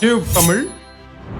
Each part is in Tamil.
டியூப் தமிழ்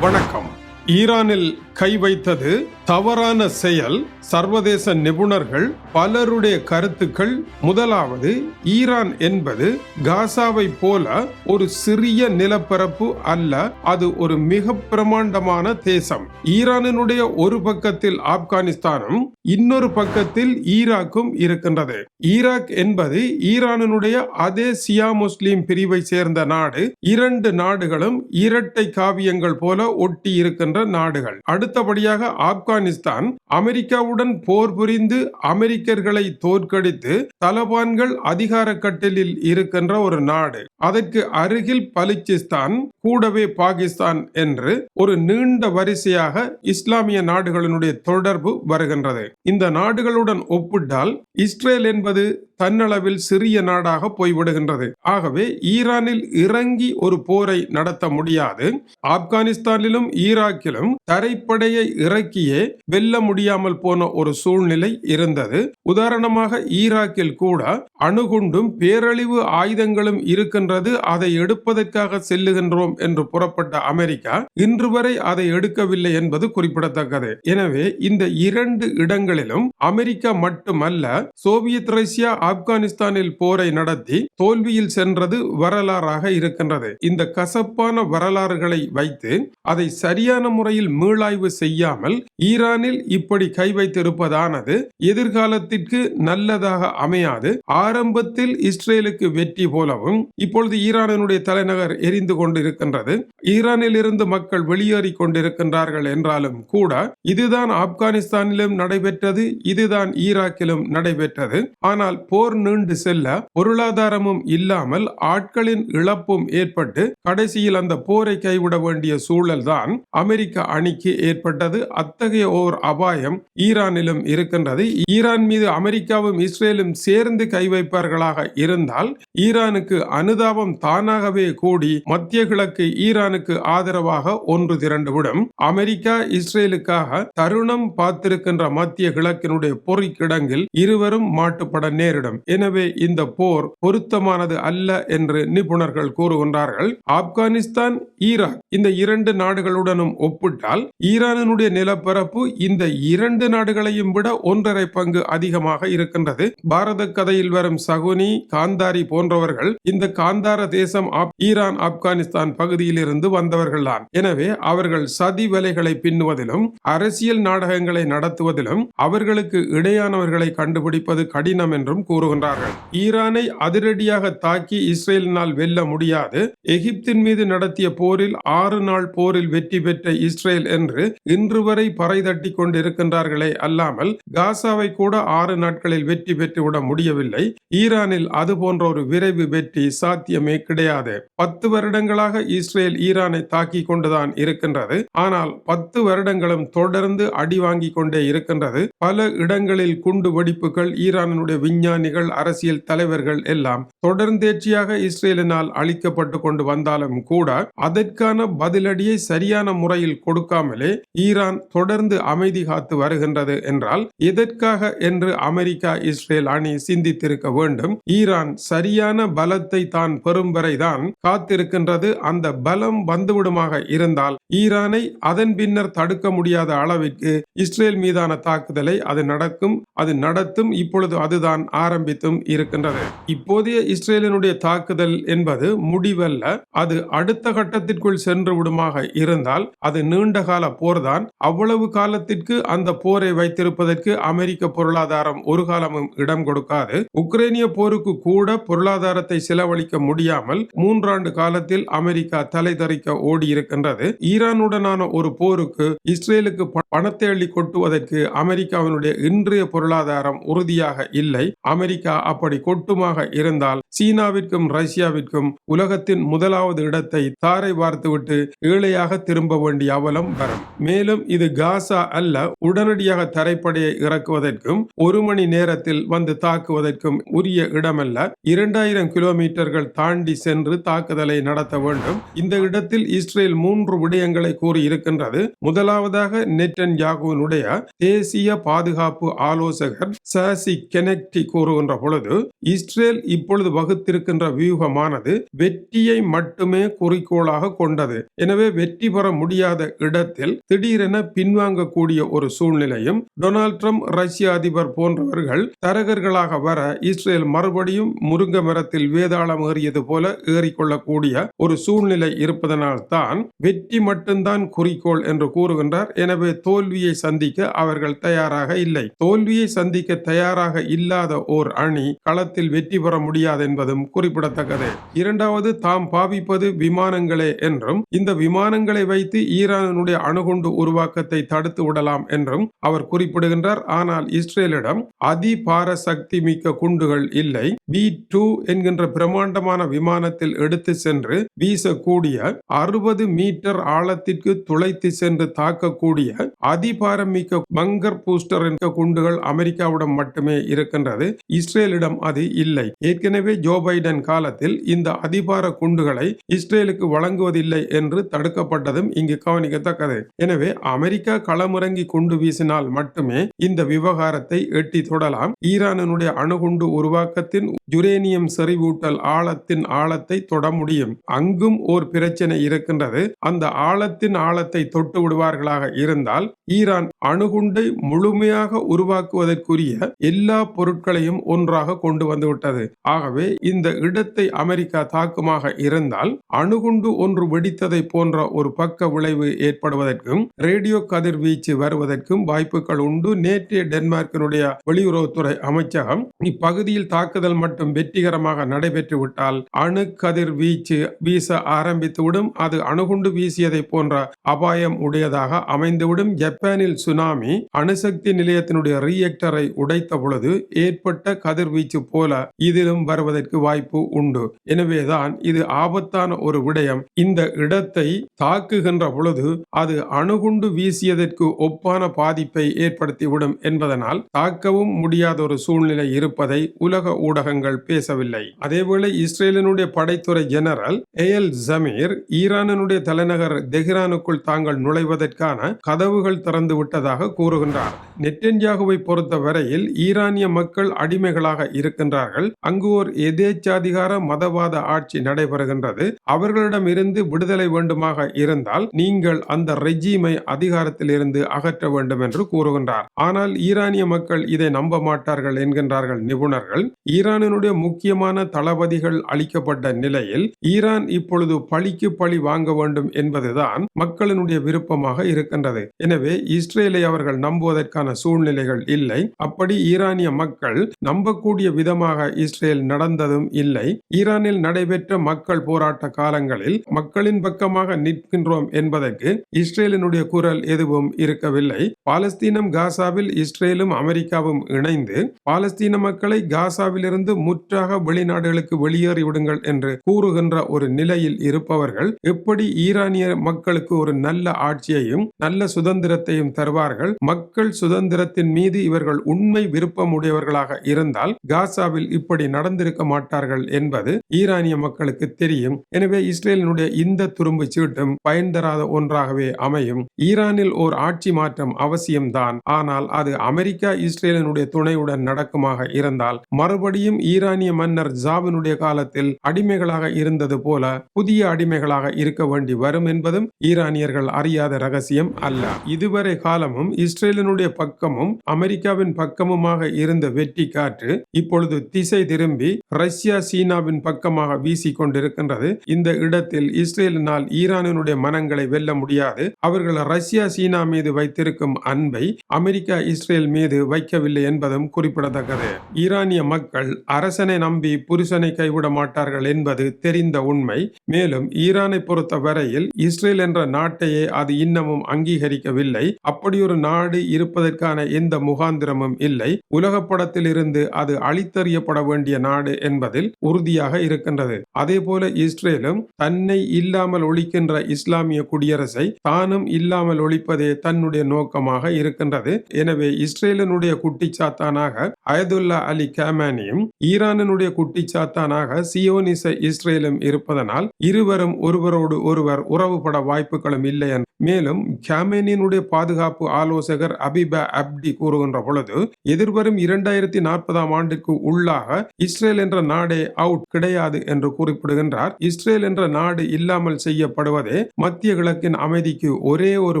வணக்கம். ஈரானில் கை வைத்தது தவறான செயல். சர்வதேச நிபுணர்கள் பலருடைய கருத்துக்கள். முதலாவது ஈரான் என்பது காசாவை போல ஒரு சிறிய நிலப்பரப்பு அல்ல அது ஒரு மிக பிரமாண்டமான தேசம். ஈரானினுடைய ஒரு பக்கத்தில் ஆப்கானிஸ்தானும் இன்னொரு பக்கத்தில் ஈராக்கும் இருக்கின்றது. ஈராக் என்பது ஈரானினுடைய அதே சியா முஸ்லீம் பிரிவை சேர்ந்த நாடு. இரண்டு நாடுகளும் இரட்டை காவியங்கள் போல ஒட்டி இருக்கின்ற நாடுகள். அடுத்தபடியாக ஆப்கானிஸ்தான் அமெரிக்காவுடன் போர் புரிந்து அமெரிக்கர்களை தோற்கடித்து தலபான்கள் அதிகார கட்டிலில் இருக்கின்ற ஒரு நாடு. அதற்கு அருகில் பலுச்சிஸ்தான் கூடவே பாகிஸ்தான் என்று ஒரு நீண்ட வரிசையாக இஸ்லாமிய நாடுகளினுடைய தொடர்பு வருகின்றது. இந்த நாடுகளுடன் ஒப்பிட்டால் இஸ்ரேல் என்பது தன்னளவில் சிறிய நாடாக போய்விடுகின்றது. ஆகவே ஈரானில் இறங்கி ஒரு போரை நடத்த முடியாது. ஆப்கானிஸ்தானிலும் ஈராக்கிலும் தரைப்படையை இறக்கியே வெல்ல முடியாமல் போன ஒரு சூழ்நிலை இருந்தது. உதாரணமாக ஈராக்கில் கூட அணுகுண்டும் பேரழிவு ஆயுதங்களும் இருக்கின்றது. அதை எடுப்பதற்காக செல்லுகின்றோம் என்று புறப்பட்ட அமெரிக்கா இன்று வரை அதை எடுக்கவில்லை என்பது குறிப்பிடத்தக்கது. எனவே இந்த இரண்டு இடங்களிலும் அமெரிக்கா மட்டுமல்ல சோவியத் ரஷ்யா ஆப்கானிஸ்தானில் போரை நடத்தி தோல்வியில் சென்றது வரலாறாக இருக்கின்றது. இந்த கசப்பான வரலாறுகளை வைத்து அதை சரியான முறையில் மீளாய்வு செய்யாமல் ஈரானில் இப்படி கை வைத்திருப்பதானது எதிர்காலத்திற்கு நல்லதாக அமையாது. ஆரம்பத்தில் இஸ்ரேலுக்கு வெற்றி போலவும் இப்பொழுது ஈரானினுடைய தலைநகர் எரிந்து கொண்டிருக்கின்றது. ஈரானில் இருந்து மக்கள் வெளியேறி கொண்டிருக்கின்றார்கள் என்றாலும் கூட இதுதான் ஆப்கானிஸ்தானிலும் நடைபெற்றது இதுதான் ஈராக்கிலும் நடைபெற்றது. ஆனால் போர் நீண்டு செல்ல பொருளாதாரமும் இல்லாமல் ஆட்களின் இழப்பும் ஏற்பட்டு கடைசியில் அந்த போரை கைவிட வேண்டிய சூழல் தான் அமெரிக்க அணிக்கு ஏற்பட்டது. அத்தகைய ஓர் அபாயம் ஈரானிலும் இருக்கின்றது. ஈரான் மீது அமெரிக்காவும் இஸ்ரேலும் சேர்ந்து கை வைப்பார்களாக இருந்தால் ஈரானுக்கு அனுதாபம் தானாகவே கூடி மத்திய கிழக்கு ஈரானுக்கு ஆதரவாக ஒன்று திரண்டுவிடும். அமெரிக்கா இஸ்ரேலுக்காக தருணம் பார்த்திருக்கின்ற மத்திய கிழக்கினுடைய பொறிக்கிடங்கில் இருவரும் மாட்டுப்பட நேரிடும். எனவே இந்த போர் பொருத்தமானது அல்ல என்று நிபுணர்கள் கூறுகின்றார்கள். ஆப்கானிஸ்தான் ஈராக் இந்த இரண்டு நாடுகளுடனும் ஒப்பிட்டால் ஈரானினுடைய நிலப்பரப்பு இந்த இரண்டு நாடுகளையும் விட ஒன்றரை பங்கு அதிகமாக இருக்கின்றது. பாரத கதையில் வரும் சகுனி காந்தாரி போன்றவர்கள் இந்த காந்தார தேசம் ஈரான் ஆப்கானிஸ்தான் பகுதியில் இருந்து வந்தவர்கள் தான் எனவே அவர்கள் சதி வேலைகளை பின்னுவதிலும் அரசியல் நாடகங்களை நடத்துவதிலும் அவர்களுக்கு இடையானவர்களை கண்டுபிடிப்பது கடினம் என்றும் கூறுகின்றார்கள். ஈரானை அதிரடியாக தாக்கி இஸ்ரேலினால் வெல்ல முடியாது. எகிப்தின் மீது நடத்திய போரில் ஆறு நாள் போரில் வெற்றி பெற்ற இஸ்ரேல் என்று இன்று வரை பறை தட்டி கொண்டிருக்கின்றார்களே அல்லாமல் காசாவை கூட ஆறு நாட்களில் வெற்றி பெற்றுவிட முடியவில்லை. ஈரானில் அது போன்ற ஒரு விரைவு வெற்றி சாத்தியமே கிடையாது. பத்து வருடங்களாக இஸ்ரேல் ஈரானை தாக்கி கொண்டுதான் இருக்கின்றது. ஆனால் பத்து வருடங்களும் தொடர்ந்து அடி வாங்கி கொண்டே இருக்கின்றது. பல இடங்களில் குண்டு வெடிப்புகள் ஈரானுடைய விஞ்ஞான விஞ்ஞானிகள் அரசியல் தலைவர்கள் எல்லாம் தொடர்ந்தேர்ச்சியாக இஸ்ரேலினால் அளிக்கப்பட்டு கொண்டு வந்தாலும் கூட அதற்கான பதிலடியை சரியான முறையில் கொடுக்காமலே ஈரான் தொடர்ந்து அமைதி காத்து வருகின்றது என்றால் எதற்காக என்று அமெரிக்கா இஸ்ரேல் அணி சிந்தித்திருக்க வேண்டும்? ஈரான் சரியான பலத்தை தான் பெறும் வரைதான் காத்திருக்கின்றது. அந்த பலம் வந்துவிடுமாக இருந்தால் ஈரானை அதன் பின்னர் தடுக்க முடியாத அளவிற்கு இஸ்ரேல் மீதான தாக்குதலை அது நடக்கும் அது நடத்தும். இப்பொழுது அதுதான் ஆரம்பித்தும் இருக்கின்றது இப்போதைய இஸ்ரேலினுடைய தாக்குதல் என்பது முடிவல்ல. அது அடுத்த கட்டத்திற்குள் சென்று விடுமாக இருந்தால் அது நீண்ட கால போர்தான். அவ்வளவு காலத்திற்கு அந்த போரை வைத்திருப்பதற்கு அமெரிக்க பொருளாதாரம் ஒரு காலமும் இடம் கொடுக்காது. உக்ரைனிய போருக்கு கூட பொருளாதாரத்தை செலவழிக்க முடியாமல் மூன்றாண்டு காலத்தில் அமெரிக்கா தலை தரிக்க ஓடி இருக்கின்றது ஈரானுடனான ஒரு போருக்கு இஸ்ரேலுக்கு பணத்தை அள்ளி கொட்டுவதற்கு அமெரிக்காவினுடைய இன்றைய பொருளாதாரம் உறுதியாக இல்லை. அமெரிக்கா அப்படி கொட்டுமாக இருந்தால் சீனாவிற்கும் ரஷ்யாவிற்கும் உலகத்தின் முதலாவது இடத்தை தாரை வார்த்துவிட்டு ஏழையாக திரும்ப வேண்டிய அவலம் வரும். மேலும் இது காசா அல்ல உடனடியாக தரைப்படையை இறக்குவதற்கும் ஒரு மணி நேரத்தில் வந்து தாக்குவதற்கும் உரிய இடமல்ல. இரண்டாயிரம் கிலோமீட்டர்கள் தாண்டி சென்று தாக்குதலை நடத்த வேண்டும். இந்த இடத்தில் இஸ்ரேல் மூன்று விடயங்களை கூறியிருக்கின்றது. முதலாவதாக நெட்டன் யாகுவினுடைய தேசிய பாதுகாப்பு ஆலோசகர் சாசி கெனக்டி கூறும் கூறுகின்ற பொழுது இஸ்ரேல் இப்பொழுது வகுத்திருக்கின்ற வியூகமானது வெற்றியை மட்டுமே குறிக்கோளாக கொண்டது. எனவே வெற்றி பெற முடியாத இடத்தில் திடீரென பின்வாங்கக்கூடிய ஒரு சூழ்நிலையும் டொனால்ட் ட்ரம்ப் ரஷ்ய அதிபர் போன்றவர்கள் தரகர்களாக வர இஸ்ரேல் மறுபடியும் முருங்க மரத்தில் வேதாளம் ஏறியது போல ஏறிக்கொள்ளக்கூடிய ஒரு சூழ்நிலை இருப்பதனால் தான் வெற்றி மட்டும்தான் குறிக்கோள் என்று கூறுகின்றார். எனவே தோல்வியை சந்திக்க அவர்கள் தயாராக இல்லை. தோல்வியை சந்திக்க தயாராக இல்லாத ஓர் ஓர் அணி களத்தில் வெற்றி பெற முடியாது என்பதும் குறிப்பிடத்தக்கது. இரண்டாவது தாம் பாவிப்பது விமானங்களே என்றும் இந்த விமானங்களை வைத்து ஈரானுடைய அணுகுண்டு உருவாக்கத்தை தடுத்து விடலாம் என்றும் அவர் குறிப்பிடுகின்றார். ஆனால் இஸ்ரேலிடம் அதிபார சக்தி மிக்க குண்டுகள் இல்லை. பி டூ என்கின்ற பிரம்மாண்டமான விமானத்தில் எடுத்து சென்று வீசக்கூடிய அறுபது மீட்டர் ஆழத்திற்கு துளைத்து சென்று தாக்கக்கூடிய அதிபாரம் மிக்க பங்கர் பூஸ்டர் என்ற குண்டுகள் அமெரிக்காவிடம் மட்டுமே இருக்கின்றது. இஸ்ரேலிடம் அது இல்லை. ஏற்கனவே ஜோ பைடன் காலத்தில் இந்த அதிபார குண்டுகளை இஸ்ரேலுக்கு வழங்குவதில்லை என்று தடுக்கப்பட்டதும் இங்கு கவனிக்கத்தக்கது. எனவே அமெரிக்கா களமிறங்கி குண்டு வீசினால் மட்டுமே இந்த விவகாரத்தை எட்டி தொடலாம். ஈரானினுடைய அணுகுண்டு உருவாக்கத்தின் யுரேனியம் செறிவூட்டல் ஆழத்தின் ஆழத்தை தொட முடியும். அங்கும் ஓர் பிரச்சனை இருக்கின்றது. அந்த ஆழத்தின் ஆழத்தை தொட்டு விடுவார்களாக இருந்தால் ஈரான் அணுகுண்டை முழுமையாக உருவாக்குவதற்குரிய எல்லா பொருட்களையும் ஒன்றாக கொண்டு வந்துவிட்டது ஆகவே இந்த இடத்தை அமெரிக்கா தாக்குமாக இருந்தால் அணுகுண்டு ஒன்று வெடித்ததை போன்ற ஒரு பக்க விளைவு ஏற்படுவதற்கும் ரேடியோ கதிர்வீச்சு வருவதற்கும் வாய்ப்புகள் உண்டு. நேற்றைய டென்மார்க்கினுடைய வெளியுறவுத்துறை அமைச்சகம் இப்பகுதியில் தாக்குதல் மட்டும் வெற்றிகரமாக நடைபெற்று விட்டால் அணு கதிர் வீச்சு வீச ஆரம்பித்துவிடும். அது அணுகுண்டு வீசியதை போன்ற அபாயம் உடையதாக அமைந்துவிடும். ஜப்பானில் சுனாமி அணுசக்தி நிலையத்தினுடைய ரியாக்டரை உடைத்த பொழுது ஏற்பட்ட கதிர்வீச்சு போல இதிலும் வருவதற்கு வாய்ப்பு உண்டு. எனவேதான் இது ஆபத்தான ஒரு விடயம். இந்த இடத்தை தாக்குகின்ற பொழுது அது அணுகுண்டு வீசியதற்கு ஒப்பான பாதிப்பை ஏற்படுத்திவிடும் என்பதனால் தாக்கவும் முடியாத ஒரு சூழ்நிலை இருப்பதை உலக ஊடகங்கள் பேசவில்லை. அதேவேளை இஸ்ரேலினுடைய படைத்துறை ஜெனரல் ஏஎல் ஜமீர் ஈரானினுடைய தலைநகர் தெஹ்ரானுக்குள் தாங்கள் நுழைவதற்கான கதவுகள் திறந்து விட்டதாக கூறுகின்றார். நெட்டன்யாகுவை பொறுத்த வரையில் ஈரானிய மக்கள் அடிமைகளாக இருக்கின்றார்கள். அங்கு ஓர் எதேச்சாதிகார மதவாத ஆட்சி நடைபெறுகின்றது. அவர்களிடம் இருந்து விடுதலை வேண்டுமாக இருந்தால் நீங்கள் அந்த ரெஜீமை அதிகாரத்தில் இருந்து அகற்ற வேண்டும் என்று கூறுகின்றார். ஆனால் ஈரானிய மக்கள் இதை நம்ப மாட்டார்கள் என்கின்றார்கள் நிபுணர்கள். ஈரானினுடைய முக்கியமான தளபதிகள் அளிக்கப்பட்ட நிலையில் ஈரான் இப்பொழுது பழிக்கு பழி வாங்க வேண்டும் என்பதுதான் மக்களினுடைய விருப்பமாக இருக்கின்றது. எனவே இஸ்ரேலை அவர்கள் நம்புவதற்கான சூழ்நிலைகள் இல்லை. அப்படி ஈரானிய மக்கள் நம்பக்கூடிய விதமாக இஸ்ரேல் நடந்ததும் இல்லை. ஈரானில் நடைபெற்ற மக்கள் போராட்ட காலங்களில் மக்களின் பக்கமாக நிற்கின்றோம் என்பதற்கு இஸ்ரேலினுடைய குரல் எதுவும் இருக்கவில்லை. பாலஸ்தீனம் காசாவில் இஸ்ரேலும் அமெரிக்காவும் இணைந்து பாலஸ்தீன மக்களை காசாவிலிருந்து முற்றாக வெளிநாடுகளுக்கு வெளியேறிவிடுங்கள் என்று கூறுகின்ற ஒரு நிலையில் இருப்பவர்கள் எப்படி ஈரானிய மக்களுக்கு ஒரு நல்ல ஆட்சியையும் நல்ல சுதந்திரத்தையும் தருவார்கள்? மக்கள் சுதந்திரத்தின் மீது இவர்கள் உண்மை விருப்பம் உடையவர்களாக இருந்தால் காசாவில் இப்படி நடந்திருக்க மாட்டார்கள் என்பது ஈரானிய மக்களுக்கு தெரியும். எனவே இஸ்ரேலினுடைய இந்த துரும்பு சீட்டும் பயன் தராத ஒன்றாகவே அமையும். ஈரானில் ஓர் ஆட்சி மாற்றம் அவசியம்தான். ஆனால் அது அமெரிக்கா இஸ்ரேலினுடைய துணையுடன் நடக்குமாக இருந்தால் மறுபடியும் ஈரானிய மன்னர் ஜாவினுடைய காலத்தில் அடிமைகளாக இருந்தது போல புதிய அடிமைகளாக இருக்க வேண்டி வரும் என்பதும் ஈரானியர்கள் அறியாத ரகசியம் அல்ல. இதுவரை காலமும் இஸ்ரேலினுடைய பக்கமும் அமெரிக்காவின் பக்கமுமாக இருந்த வெற்றி காற்று இப்பொழுது திசை திரும்பி ரஷ்யா சீனாவின் பக்கமாக வீசி கொண்டிருக்கின்றது. இந்த இடத்தில் இஸ்ரேலினால் ஈரானினுடைய மனங்களை வெல்ல முடியாது. அவர்கள் ரஷ்யா சீனா மீது வைத்திருக்கும் அன்பை அமெரிக்கா இஸ்ரேல் மீது வைக்கவில்லை என்பதும் குறிப்பிடத்தக்கது. ஈரானிய மக்கள் அரசனை நம்பி புருஷனை கைவிட மாட்டார்கள் என்பது தெரிந்த உண்மை. மேலும் ஈரானை பொறுத்த வரையில் இஸ்ரேல் என்ற நாட்டையே அது இன்னமும் அங்கீகரிக்கவில்லை. அப்படியொரு நாடு இருப்பதற்கான எந்த முகாந்திரமும் இல்லை. உலக படத்தில் இருந்து இருந்து அது அழித்தறியப்பட வேண்டிய நாடு என்பதில் உறுதியாக இருக்கின்றது. அதே போல இஸ்ரேலும் தன்னை இல்லாமல் ஒழிக்கின்ற இஸ்லாமிய குடியரசை தானும் இல்லாமல் ஒழிப்பதே தன்னுடைய நோக்கமாக இருக்கின்றது. எனவே இஸ்ரேலினுடைய குட்டிச்சாத்தானாக அயதுல்லா அலி கேமானியும் ஈரானினுடைய குட்டிச்சாத்தானாக சியோனிச இஸ்ரேலும் இருப்பதனால் இருவரும் ஒருவரோடு ஒருவர் உறவுபட வாய்ப்புகளும் இல்லை மேலும் கேமேனியினுடைய பாதுகாப்பு ஆலோசகர் அபிபா அப்டி கூறுகின்ற பொழுது எதிர்வரும் இரண்டாயிரத்தி நாற்பது நாற்பதாம் ஆண்டுக்கு உள்ளாக இஸ்ரேல் என்ற நாடே அவுட் கிடையாது என்று குறிப்பிடுகின்றார். இஸ்ரேல் என்ற நாடு இல்லாமல் செய்யப்படுவதே மத்திய கிழக்கின் அமைதிக்கு ஒரே ஒரு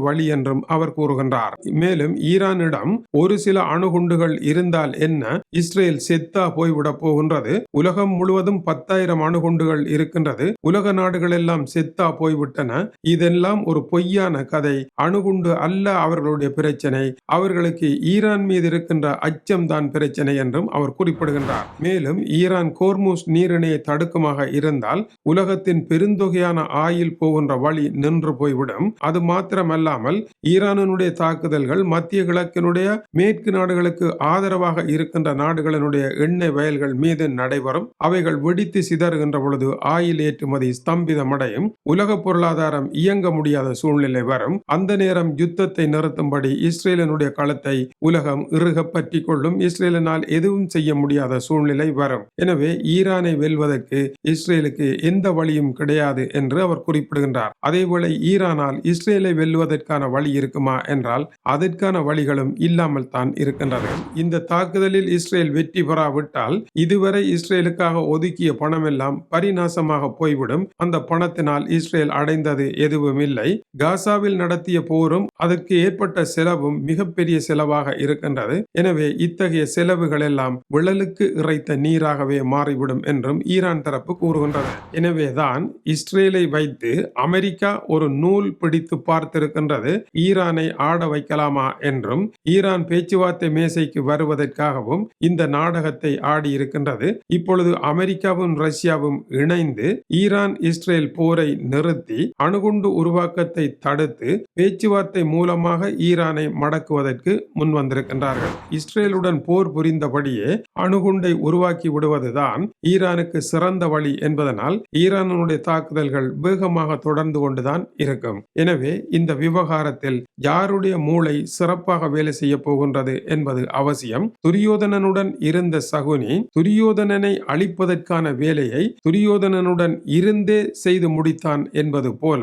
வழி என்றும் அவர் கூறுகின்றார். மேலும் ஈரானிடம் ஒரு சில அணுகுண்டுகள் இருந்தால் என்ன? இஸ்ரேல் செத்தா போய்விடப் போகின்றது. உலகம் முழுவதும் பத்தாயிரம் அணுகுண்டுகள் இருக்கின்றது. உலக நாடுகள் எல்லாம் செத்தா போய்விட்டன. இதெல்லாம் ஒரு பொய்யான கதை. அணுகுண்டு அல்ல அவர்களுடைய பிரச்சனை. அவர்களுக்கு ஈரான் மீது இருக்கின்ற அச்சம்தான் பிரச்சனை என்று என்றும் அவர் குறிப்பிடுகின்றார். மேலும் ஈரான் கோர்மூஸ் நீரிணையை தடுக்குமாக இருந்தால் உலகத்தின் பெருந்தொகையான ஆயில் போகின்ற வழி நின்று போய்விடும். அது மாத்திரமல்லாமல் ஈரானினுடைய தாக்குதல்கள் மத்திய கிழக்கினுடைய மேற்கு நாடுகளுக்கு ஆதரவாக இருக்கின்ற நாடுகளினுடைய எண்ணெய் வயல்கள் மீது நடைபெறும். அவைகள் வெடித்து சிதறுகின்ற பொழுது ஆயில் ஏற்றுமதி ஸ்தம்பிதமடையும். உலக பொருளாதாரம் இயங்க முடியாத சூழ்நிலை வரும். அந்த நேரம் யுத்தத்தை நிறுத்தும்படி இஸ்ரேலினுடைய களத்தை உலகம் இறுக பற்றி கொள்ளும். இஸ்ரேலினால் எதுவும் செய்ய முடியாத சூழ்நிலை வரும். எனவே ஈரானை வெல்வதற்கு இஸ்ரேலுக்கு எந்த வழியும் கிடையாது என்று அவர் குறிப்பிடுகின்றார். அதேபோல ஈரானால் இஸ்ரேலை வெல்வதற்கான வழி இருக்குமா என்றால் அதற்கான வழிகளும் இல்லாமல் தான் இருக்கின்றது. இந்த தாக்குதலில் இஸ்ரேல் வெற்றி பெறாவிட்டால் இதுவரை இஸ்ரேலுக்காக ஒதுக்கிய பணமெல்லாம் பரிநாசமாக போய்விடும். அந்த பணத்தினால் இஸ்ரேல் அடைந்தது எதுவும் இல்லை காசாவில் நடத்திய போரும் அதற்கு ஏற்பட்ட செலவும் மிகப்பெரிய செலவாக இருக்கின்றது. எனவே இத்தகைய செலவுகள் எல்லாம் விழலுக்கு இறைத்த நீராகவே மாறிவிடும் என்றும் ஈரான் தரப்பு கூறுகின்றது. எனவேதான் இஸ்ரேலை வைத்து அமெரிக்கா ஒரு நூல் பிடித்து பார்த்திருக்கின்றது. ஈரானை ஆட வைக்கலாமா என்றும் ஈரான் பேச்சுவார்த்தை மேசைக்கு வருவதற்காகவும் இந்த நாடகத்தை ஆடியிருக்கின்றது. இப்பொழுது அமெரிக்காவும் ரஷ்யாவும் இணைந்து ஈரான் இஸ்ரேல் போரை நிறுத்தி அணுகுண்டு உருவாக்கத்தை தடுத்து பேச்சுவார்த்தை மூலமாக ஈரானை மடக்குவதற்கு முன் வந்திருக்கின்றார்கள் இஸ்ரேலுடன் போர் புரிந்த புரிந்தபடியே அணுகுண்டை உருவாக்கி விடுவதுதான் ஈரானுக்கு சிறந்த வழி என்பதனால் ஈரானுடைய தாக்குதல்கள் வேகமாக தொடர்ந்து கொண்டுதான் இருக்கும். எனவே இந்த விவகாரத்தில் யாருடைய மூளை சிறப்பாக வேலை செய்ய போகின்றது என்பது அவசியம். துரியோதனனுடன் இருந்த சகுனி துரியோதனனை அழிப்பதற்கான வேலையை துரியோதனனுடன் இருந்தே செய்து முடித்தான் என்பது போல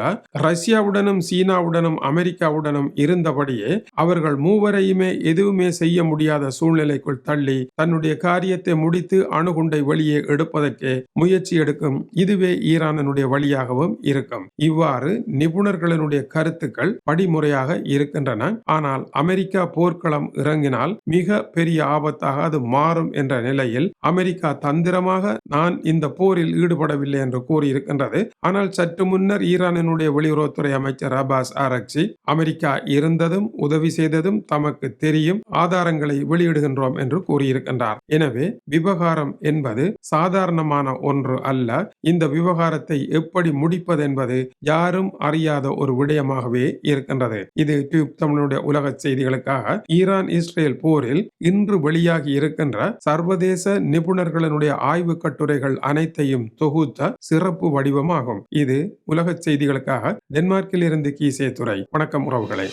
ரஷ்யாவுடனும் சீனாவுடனும் அமெரிக்காவுடனும் இருந்தபடியே அவர்கள் மூவரையுமே எதுவுமே செய்ய முடியாத சூழ்நிலைக்குள் தள்ளி தன்னுடைய காரியத்தை முடித்து அணுகுண்டை வெளியே எடுப்பதற்கே முயற்சி எடுக்கும் இதுவே ஈரானனுடைய வழியாகவும் இருக்கும். இவ்வாறு நிபுணர்களினுடைய கருத்துக்கள் படிமுறையாக இருக்கின்றன. ஆனால் அமெரிக்கா போர்க்களம் இறங்கினால் மிக பெரிய ஆபத்தாக அது மாறும் என்ற நிலையில் அமெரிக்கா தந்திரமாக நான் இந்த போரில் ஈடுபடவில்லை என்று கூறியிருக்கின்றது. ஆனால் சற்று முன்னர் ஈரானினுடைய வெளியுறவுத்துறை அமைச்சர் அபாஸ் ஆரக்சி அமெரிக்கா இருந்ததும் உதவி செய்ததும் தமக்கு தெரியும் ஆதாரங்களை வெளியிடுகின்றோம் என்று கூறியிருக்கின்றார் எனவே விவகாரம் என்பது சாதாரணமான ஒன்று அல்ல. இந்த விவகாரத்தை எப்படி முடிப்பது என்பது யாரும் அறியாத ஒரு விடயமாகவே இருக்கின்றது. இது டியூப் தமிழுடைய உலக செய்திகளுக்காக ஈரான் இஸ்ரேல் போரில் இன்று வெளியாகி இருக்கின்ற சர்வதேச நிபுணர்களினுடைய ஆய்வு கட்டுரைகள் அனைத்தையும் தொகுத்த சிறப்பு வடிவமாகும். இது உலக செய்திகளுக்காக டென்மார்க்கில் இருந்து கீசே துறை வணக்கம் உறவுகளை.